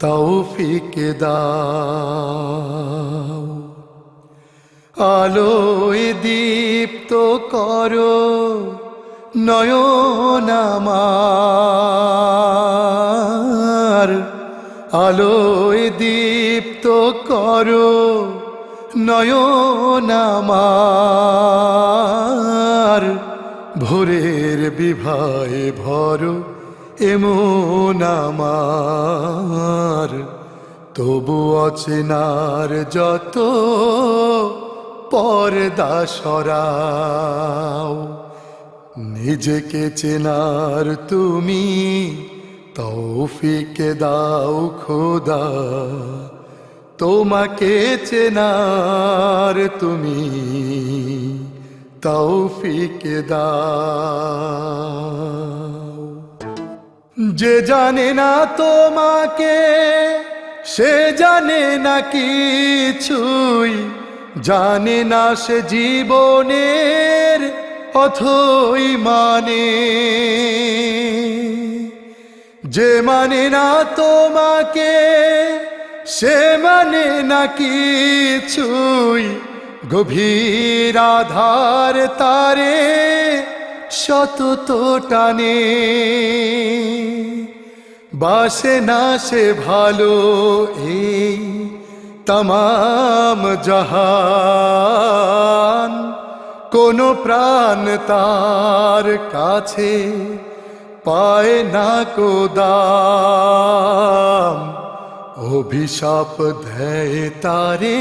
তৌফিকে দাও। আলোয় দীপ্ত করো নয়নামার আলোয় দীপ্ত করো নয়নামার ভোরের বিভায় ভরো, এমন আমার। তবু অচেনার যত পর্দা সরাও। নিজেকে চেনার তুমি তৌফিকে দাও খোদা। তোমাকে চেনার তুমি তৌফিকে দাও। যে জানে না তোমাকে সে জানে না কিছুই, জানে না সে জীবনের অথই মানে। যে মানে না তোমাকে, সে মানে না কিছুই। গভীর আধার তারে শত টানে। বাসে না সে ভালো এই তমাম জাহান। কোন প্রাণ তার কাছে পায় না কোদাম অভিশাপ দেয় তারে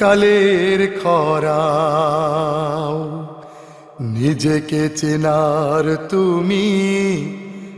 কালের খরাও। নিজেকে চেনার তুমি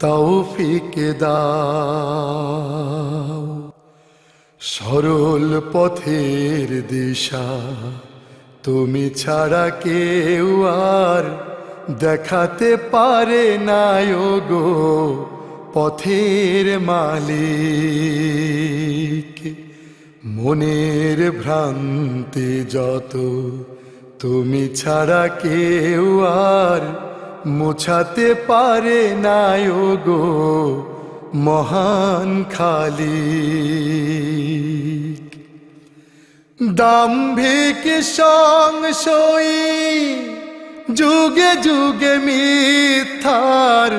তৌফিকে দাও। সরল পথের দিশা, তুমি ছাড়া কেউ আর দেখাতে পারে না গো পথের মালিক। মনের ভ্রান্তি যত, তুমি ছাড়া কেউ আর মোছাতে পারে না গো মহান খালি দাম্ভিক সংশয়ী, যুগে যুগে মিথ্যার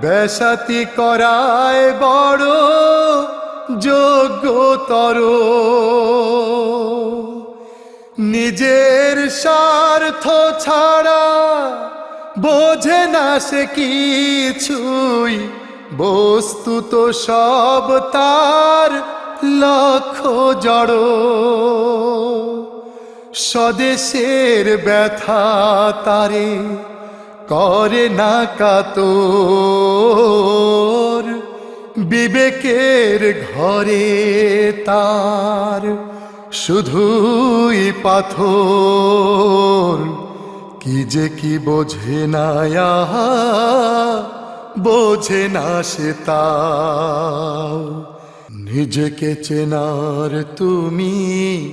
বেসাতি করায় বড় যোগ্যতর। নিজের স্বার্থ ছাড়া বোঝে না সে কিছুই। বস্তু তো সব তার লক্ষ্য জড়। স্বদেশের ব্যথা তারে করে না কাতর। বিবেকের ঘরে তার শুধুই পাথর। কি যে কি বোঝে না বোঝে না সে তাও। নিজেকে চেনার তুমি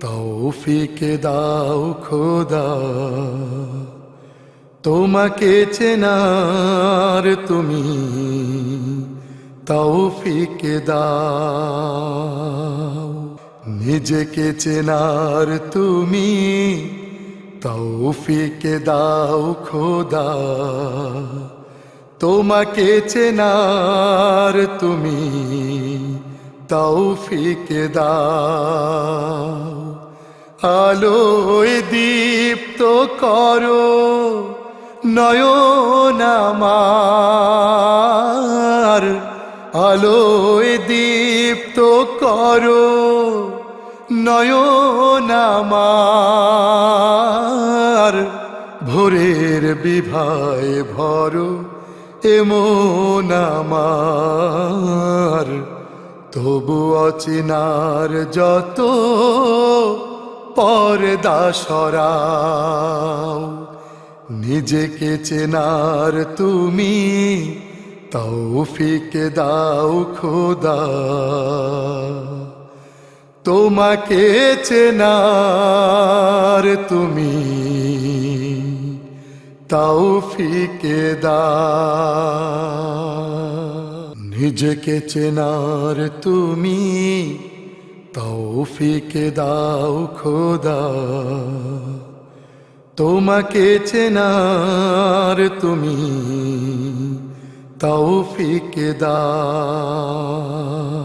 তৌফিকে দাও খোদা। তোমাকে চেনার তুমি তৌফিকে দাও। নিজেকে চেনার তুমি তৌফিকে দাও খোদা, তোমাকে চেনার তুমি তৌফিক দাও। আলোয় দীপ্ত করো নয়ন আমার, আলোয় দীপ্ত করো নয়ন আমার। ভোরের বিভায় ভরো এমন আমার তবু অচিনার যত পর্দা সরাও, নিজেকে চেনার তুমি তৌফিক দাও খোদা। তোমাকে চেনার তুমি তৌফিকে দা নিজেকে চেনার তুমি তৌফিকে দাও খোদা। তোমাকে চেনার তুমি তৌফিকে দাও